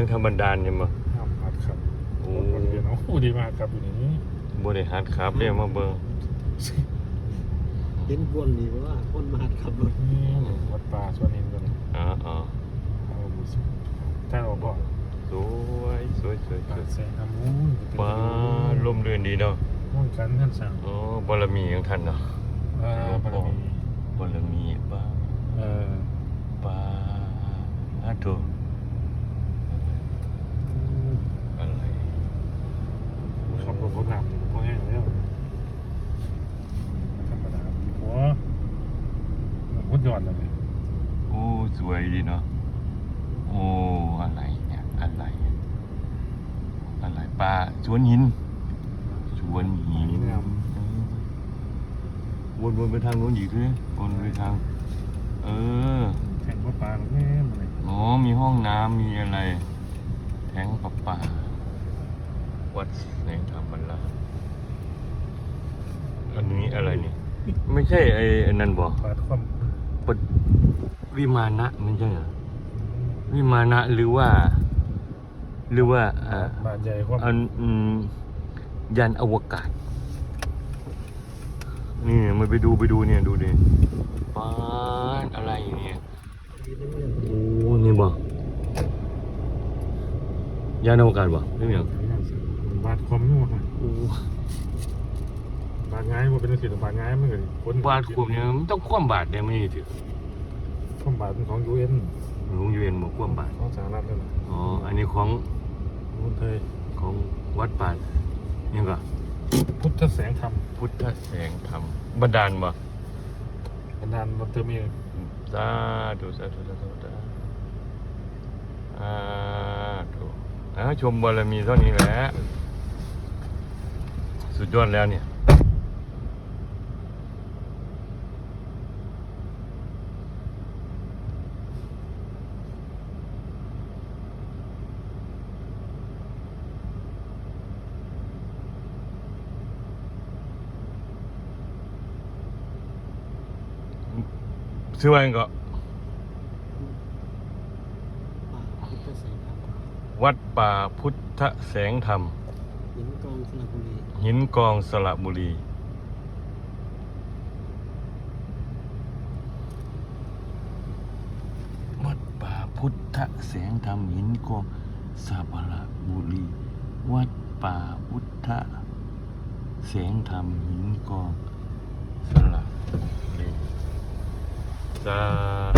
ทั้งธรรมดานเนี่ยมาห้ามหัดครับโอ้โอ้ดีเนาะโอ้ดีมากครับอยู่นี่บริหารครับเรียกมาเบิ่งเห็นคนนี่ว่าคนมาหัดขับรถนี่วัดป่าสวนนินกันอ๋ออ๋อเอาบุษถ้าเราบอกสวยสวยสวยสป่าวยแสงทำมูนป้าลมเรือนดีเนาะมุ่นกันท่านสั่งโอ้บารมีของท่านเนาะอ่าบารมีบารมีป้าเออป้าอาโตอะไร ขับรถรถหนักพอแห้งแล้วธรรมดาหัวรถยอดเลยโอ้สวยดีเนาะโอ้อะไรเนี่ยอะไรอะไรป้าสวนหินสวนหินวนวนไปทางโน้นอีกเลยวนไปทาง เออแข่งวัดป่าแม่มาเลยอ๋อมีห้องน้ำมีอะไร แทงประปา วัดแสงธรรมราชอั นนี้อะไรนี่ ไม่ใช่ไอ้อันนั้นบอกปาดความปดวิมานะไม่ใช่เหรอวิมานะหรือว่า หรือว่าอ่าบาดใหญ่ความอันอืมยานอวกาศ นี่มาไปดูไปดูเนี่ยดูดิป้านอะไรเนี่ยโอ้นี่บ่ยานอวกาศบ่ไม่มีหรอกบาดความนู่นโอ้ บาดง่ายมันเป็นสิ่งบาดง่ายมันเลยคนบาทขวบเนี่ยมันต้องคว่ำบาทเนี่ยไม่ได้ถือความบาดเป็นของยูเอ็นหลวงยูเอ็นบอกคว่ำบาทของสหรัฐนั่นแหละอ๋ออันนี้ของคนไทยของวัดป่านี่ก็พุทธแสงธรรมพุทธแสงธรรมบันดาลบ่เป็นดานรถเตอร์เมียสาธุสาธุสาธุสาธุอ่าถูกอ่าชมบารมีเท่านี้แหละสุดยอดแล้วเนี่ย ชื่อว่าไงก็ป่าพุทธแสงธรรมวัดป่าพุทธแสงธรรม หินกองสระบุรีหินกองสระบุรี วัดป่าพุทธแสงธรรม หินกองสระบุรี วัดป่าพุทธแสงธรรมหินกองสระบุรี สาธุสา